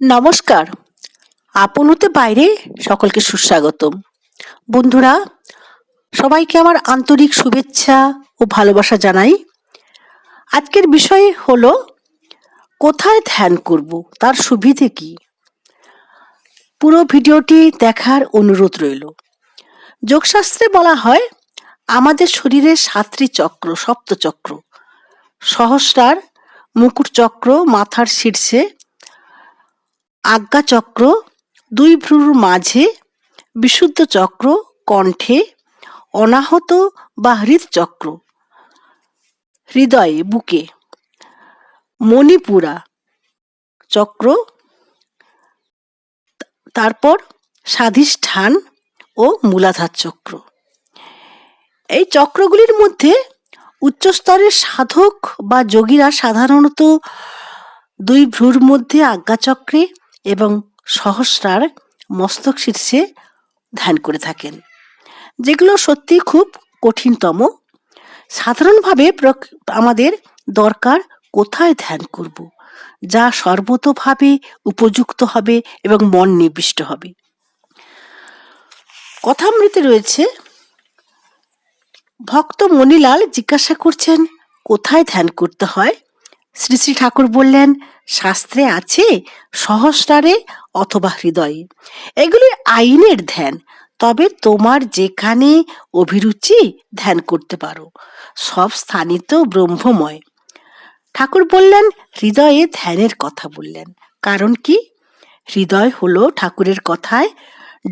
নমস্কার। আপন হতে বাইরে সকলকে সুস্বাগতম। বন্ধুরা, সবাইকে আমার আন্তরিক শুভেচ্ছা ও ভালোবাসা জানাই। আজকের বিষয় হলো, কোথায় ধ্যান করব, তার সুবিধে কি? পুরো ভিডিওটি দেখার অনুরোধ রইল। যোগশাস্ত্রে বলা হয়, আমাদের শরীরের সাতটি চক্র, সপ্তচক্র। সহস্রার মুকুট চক্র মাথার শীর্ষে আজ্ঞাচক্র, দুই ভ্রুর মাঝে, বিশুদ্ধ চক্র, কণ্ঠে, অনাহত বা হৃদচক্র। হৃদয়ে, বুকে। মণিপুরা। চক্র। তারপর স্বাধিষ্ঠান ও মূলাধার চক্র এই চক্রগুলির মধ্যে উচ্চস্তরের সাধক বা যোগীরা সাধারণত দুই ভ্রুর মধ্যে আজ্ঞাচক্রে এবং সহস্রার মস্তক শীর্ষে ধ্যান করে থাকেন। যেগুলো সত্যি খুব কঠিনতম। সাধারণভাবে আমাদের দরকার কোথায় ধ্যান করব, যা সর্বতোভাবে উপযুক্ত হবে এবং মন নিবিষ্ট হবে। কথামৃতে রয়েছে, ভক্ত মণিলাল জিজ্ঞাসা করছেন, কোথায় ধ্যান করতে হয়? শ্রী শ্রী ঠাকুর বললেন শাস্ত্রে আছে সহস্রারে অথবা হৃদয়ে। এগুলি আইনের ধ্যান, তবে তোমার যেখানে অভিরুচি ধ্যান করতে পারো, সব স্থানই তো ব্রহ্মময়। ঠাকুর বললেন, হৃদয়ে ধ্যানের কথা বললেন। কারণ কি? হৃদয় হলো ঠাকুরের কথায়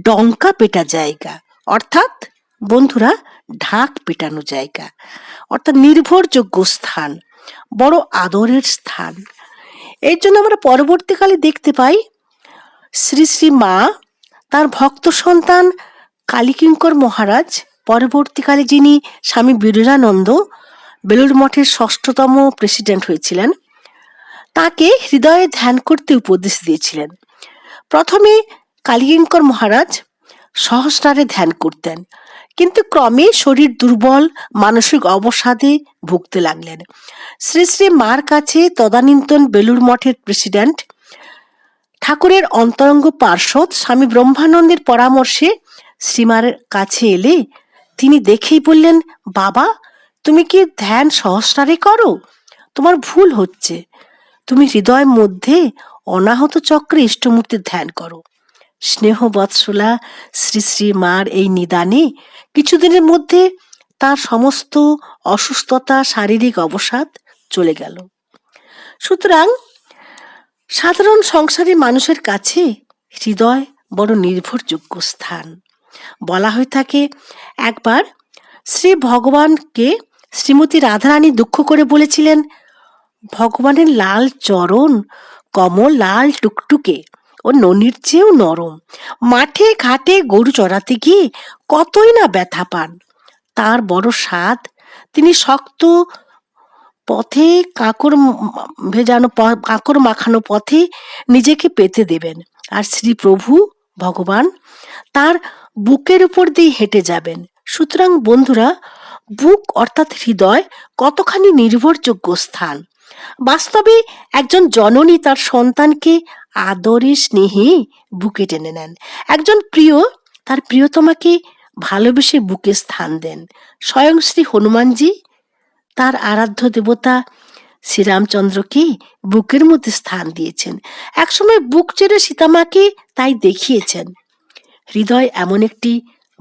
ডঙ্কা পেটা জায়গা, অর্থাৎ বন্ধুরা, ঢাক পেটানো জায়গা, অর্থাৎ নির্ভরযোগ্য স্থান, বড় আদরের স্থান। এর জন্য আমরা পরবর্তীকালে দেখতে পাই শ্রী শ্রী মা, তার ভক্ত সন্তান কালীকিঙ্কর মহারাজ, পরবর্তীকালে যিনি স্বামী বিরজানন্দ বেলুর মঠের ষষ্ঠতম প্রেসিডেন্ট হয়েছিলেন, তাকে হৃদয়ে ধ্যান করতে উপদেশ দিয়েছিলেন। প্রথমে কালীকিঙ্কর মহারাজ সহস্রারে ধ্যান করতেন। কিন্তু ক্রমে শরীর দুর্বল, মানসিক অবসাদে ভুগতে লাগলেন। শ্রী শ্রী মার কাছে তদানীন্তন বেলুর মঠের প্রেসিডেন্ট, ঠাকুরের অন্তরঙ্গ পার্ষদ স্বামী ব্রহ্মানন্দের পরামর্শে শ্রীমার কাছে এলে তিনি দেখেই বললেন, বাবা, তুমি কি ধ্যান সহস্রারে করো? তোমার ভুল হচ্ছে। তুমি হৃদয়ের মধ্যে অনাহত চক্রে ইষ্টমূর্তির ধ্যান করো। স্নেহ বৎসলা শ্রী শ্রী মার এই নিদানে কিছুদিনের মধ্যে তার সমস্ত অসুস্থতা, শারীরিক অবসাদ চলে গেল। সুতরাং সাধারণ সংসারী মানুষের কাছে হৃদয় বড় নির্ভরযোগ্য স্থান। বলা হয়ে থাকে, একবার শ্রী ভগবানকে শ্রীমতী রাধারানী দুঃখ করে বলেছিলেন, ভগবানের লাল চরণ কমল লাল টুকটুকে ও ননির চেয়েও নরম। মাঠে, ঘাটে গরু চড়াতে গিয়ে কতই না ব্যথা পান। তার বড় স্বাদ, তিনি শক্ত পথে কাকর ভেজানো কাকর মাখানো পথে নিজেকে পেতে দেবেন। আর শ্রী প্রভু ভগবান তার বুকের উপর দিয়ে হেঁটে যাবেন। সুতরাং বন্ধুরা, বুক অর্থাৎ হৃদয় কতখানি নির্ভরযোগ্য স্থান। বাস্তবে একজন জননী তার সন্তানকে আদরে স্নেহে বুকে টেনে নেন। একজন প্রিয় তার প্রিয়তমাকে ভালোবেসে বুকে স্থান দেন। স্বয়ং শ্রী হনুমানজি তার আরাধ্য দেবতা শ্রীরামচন্দ্রকে বুকের মধ্যে স্থান দিয়েছেন। একসময় বুক চেড়ে সীতামাকে তাই দেখিয়েছেন। হৃদয় এমন একটি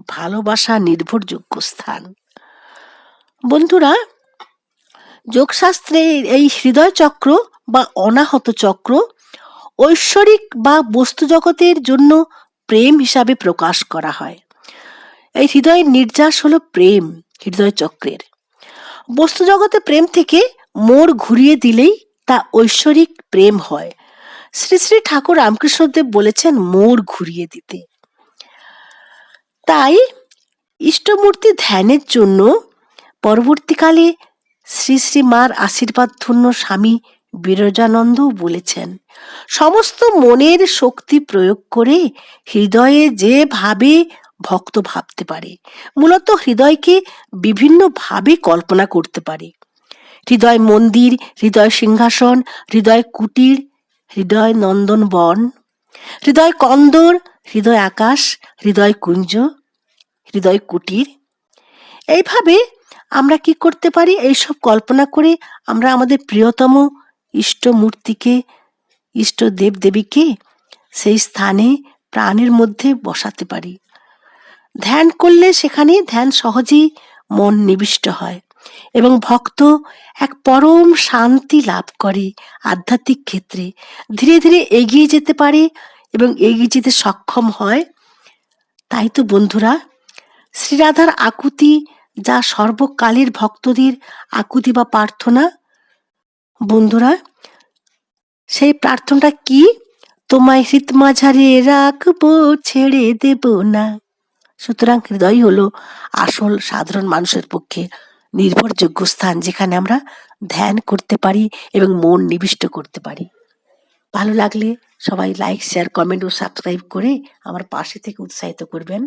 ভালোবাসা নির্ভরযোগ্য স্থান। বন্ধুরা যোগশাস্ত্রে এই হৃদয় চক্র বা অনাহত চক্র ঐশ্বরিক বা বস্তু জগতের জন্য প্রেম হিসাবে প্রকাশ করা হয়। এই হৃদয়ের নির্যাস হলো প্রেম, হৃদয় চক্রের। বস্তু জগতে প্রেম থেকে মোড় ঘুরিয়ে দিলেই তা ঐশ্বরিক প্রেম হয়। শ্রী শ্রী ঠাকুর রামকৃষ্ণদেব বলেছেন মোড় ঘুরিয়ে দিতে। তাই ইষ্টমূর্তি ধ্যানের জন্য পরবর্তীকালে শ্রী শ্রী মার আশীর্বাদ ধন্য স্বামী বিরজানন্দও বলেছেন। সমস্ত মনের শক্তি প্রয়োগ করে হৃদয়ে যে ভাবে ভক্ত ভাবতে পারে, মূলত হৃদয়কে বিভিন্ন ভাবে কল্পনা করতে পারে। হৃদয় মন্দির, হৃদয় সিংহাসন, হৃদয় কুটির, হৃদয় নন্দন বন, হৃদয় কন্দর, হৃদয় আকাশ, হৃদয় কুঞ্জ, হৃদয় কুটির। এইভাবে আমরা কি করতে পারি? এইসব কল্পনা করে আমরা আমাদের প্রিয়তম ইষ্ট মূর্তিকে ইষ্ট দেব দেবীকে সেই স্থানে প্রাণের মধ্যে বসাতে পারি। ধ্যান করলে সেখানে ধ্যান সহজেই মন নিবিষ্ট হয় এবং ভক্ত এক পরম শান্তি লাভ করে আধ্যাত্মিক ক্ষেত্রে। ধীরে ধীরে এগিয়ে যেতে পারে এবং এগিয়ে যেতে সক্ষম হয়। তাই তো বন্ধুরা, শ্রীরাধার আকুতি যা সর্বকালের ভক্তদের আকুতি বা প্রার্থনা। বন্ধুরা সেই প্রার্থনাটা কি? তোমায় হৃদ মাঝারে রাখব, ছেড়ে দেব না। সুতরাং হৃদয় হলো আসল সাধারণ মানুষের পক্ষে নির্ভরযোগ্য স্থান যেখানে আমরা ধ্যান করতে পারি এবং মন নিবিষ্ট করতে পারি। ভালো লাগলে সবাই লাইক শেয়ার কমেন্ট ও সাবস্ক্রাইব করে আমার পাশে থেকে উৎসাহিত করবেন।